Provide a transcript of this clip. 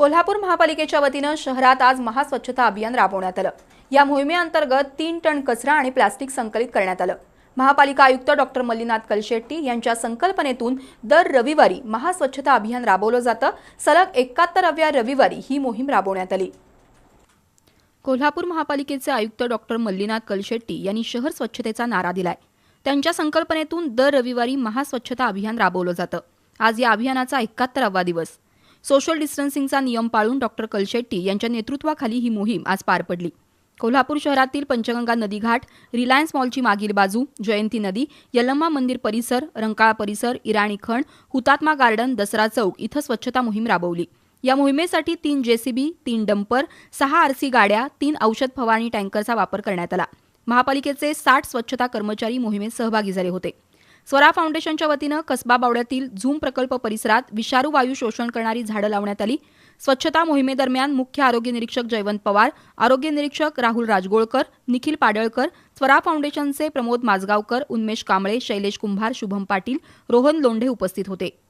कोल्हापूर महापालिकेच्या वतीनं शहरात आज महास्वच्छता अभियान राबवण्यात आलं. या मोहिमेअंतर्गत तीन टन कचरा आणि प्लास्टिक संकलित करण्यात आलं. महापालिका आयुक्त डॉक्टर मल्लीनाथ कलशेट्टी यांच्या संकल्पनेतून दर रविवारी महास्वच्छता अभियान राबवलं जातं. सलग एकाहत्तराव्या रविवारी ही मोहीम राबवण्यात आली. कोल्हापूर महापालिकेचे आयुक्त डॉक्टर मल्लीनाथ कलशेट्टी यांनी शहर स्वच्छतेचा नारा दिलाय. त्यांच्या संकल्पनेतून दर रविवारी महास्वच्छता अभियान राबवलं जातं. आज या अभियानाचा एकाहत्तरावा दिवस. सोशल डिस्टन्सिंगचा नियम पाळून डॉक्टर कलशेट्टी यांच्या नेतृत्वाखाली ही मोहीम आज पार पडली. कोल्हापूर शहरातील पंचगंगा नदी घाट रिलायन्स मॉलची मागील बाजू जयंती नदी यलम्मा मंदिर परिसर रंकाळा परिसर इराणी खण हुतात्मा गार्डन दसरा चौक इथं स्वच्छता मोहीम राबवली. या मोहिमेसाठी तीन जेसीबी तीन डंपर सहा आरसी गाड्या तीन औषध फवारणी टँकरचा वापर करण्यात आला. महापालिकेचे साठ स्वच्छता कर्मचारी मोहिमेत सहभागी झाले होते. स्वरा फाउंडेशनच्या वतीनं कसबा बावड्यातील झूम प्रकल्प परिसरात विषारू वायू शोषण करणारी झाडं लावण्यात आली. स्वच्छता मोहिमेदरम्यान मुख्य आरोग्य निरीक्षक जयवंत पवार आरोग्य निरीक्षक राहुल राजगोळकर निखिल पाडळकर स्वरा फाउंडेशनचे प्रमोद माजगावकर उन्मेश कांबळे शैलेश कुंभार शुभम पाटील रोहन लोंढे उपस्थित होते.